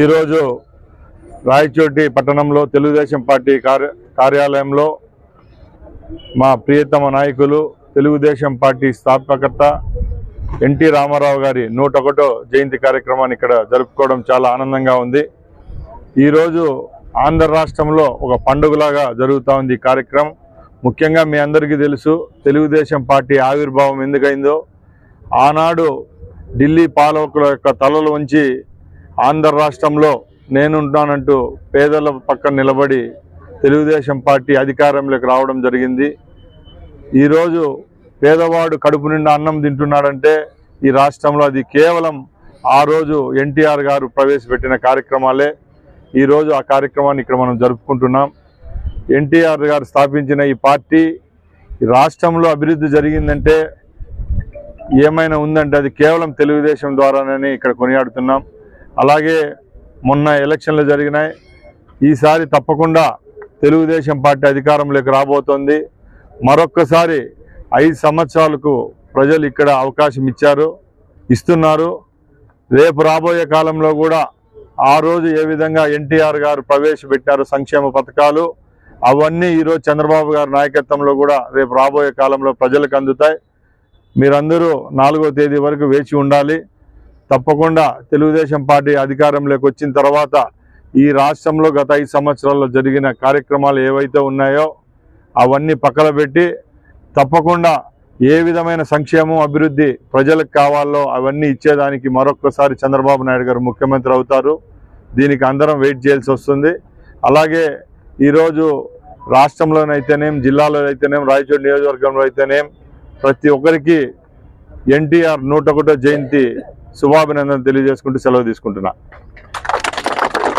ఈరోజు రాయచోటి పట్టణంలో తెలుగుదేశం పార్టీ కార్య కార్యాలయంలో మా ప్రియతమ నాయకులు తెలుగుదేశం పార్టీ స్థాపకర్త ఎన్టీ రామారావు గారి నూట ఒకటో జయంతి కార్యక్రమాన్ని ఇక్కడ జరుపుకోవడం చాలా ఆనందంగా ఉంది. ఈరోజు ఆంధ్ర రాష్ట్రంలో ఒక పండుగలాగా జరుగుతూ ఉంది ఈ కార్యక్రమం. ముఖ్యంగా మీ అందరికీ తెలుసు తెలుగుదేశం పార్టీ ఆవిర్భావం ఎందుకైందో ఆనాడు ఢిల్లీ పాలకుల యొక్క తలలు ఉంచి ఆంధ్ర రాష్ట్రంలో నేనుంటానంటూ పేదల పక్కన నిలబడి తెలుగుదేశం పార్టీ అధికారంలోకి రావడం జరిగింది. ఈరోజు పేదవాడు కడుపు నిండా అన్నం తింటున్నాడంటే ఈ రాష్ట్రంలో అది కేవలం ఆ రోజు ఎన్టీఆర్ గారు ప్రవేశపెట్టిన కార్యక్రమాలే. ఈరోజు ఆ కార్యక్రమాన్ని ఇక్కడ మనం జరుపుకుంటున్నాం. ఎన్టీఆర్ గారు స్థాపించిన ఈ పార్టీ ఈ రాష్ట్రంలో అభివృద్ధి జరిగిందంటే ఏమైనా ఉందంటే అది కేవలం తెలుగుదేశం ద్వారానని ఇక్కడ కొనియాడుతున్నాం. అలాగే మొన్న ఎలక్షన్లు జరిగినాయి. ఈసారి తప్పకుండా తెలుగుదేశం పార్టీ అధికారంలోకి రాబోతోంది. మరొక్కసారి ఐదు సంవత్సరాలకు ప్రజలు ఇక్కడ అవకాశం ఇచ్చారు ఇస్తున్నారు. రేపు రాబోయే కాలంలో కూడా ఆ రోజు ఏ విధంగా ఎన్టీఆర్ గారు ప్రవేశపెట్టారు సంక్షేమ పథకాలు అవన్నీ ఈరోజు చంద్రబాబు గారి నాయకత్వంలో కూడా రేపు రాబోయే కాలంలో ప్రజలకు అందుతాయి. మీరందరూ నాలుగో తేదీ వరకు వేచి ఉండాలి. తప్పకుండా తెలుగుదేశం పార్టీ అధికారంలోకి వచ్చిన తర్వాత ఈ రాష్ట్రంలో గత ఐదు సంవత్సరాల్లో జరిగిన కార్యక్రమాలు ఏవైతే ఉన్నాయో అవన్నీ పక్కన పెట్టి తప్పకుండా ఏ విధమైన సంక్షేమం అభివృద్ధి ప్రజలకు కావాలో అవన్నీ ఇచ్చేదానికి మరొక్కసారి చంద్రబాబు నాయుడు గారు ముఖ్యమంత్రి అవుతారు. దీనికి అందరం వెయిట్ చేయాల్సి వస్తుంది. అలాగే ఈరోజు రాష్ట్రంలోనైతేనేం జిల్లాలో అయితేనేం రాయచూరు నియోజకవర్గంలో అయితేనేం ప్రతి ఒక్కరికి ఎన్టీఆర్ నూట ఒకటో జయంతి శుభాభినందన తెలియజేసుకుంటూ సెలవు తీసుకుంటున్నా.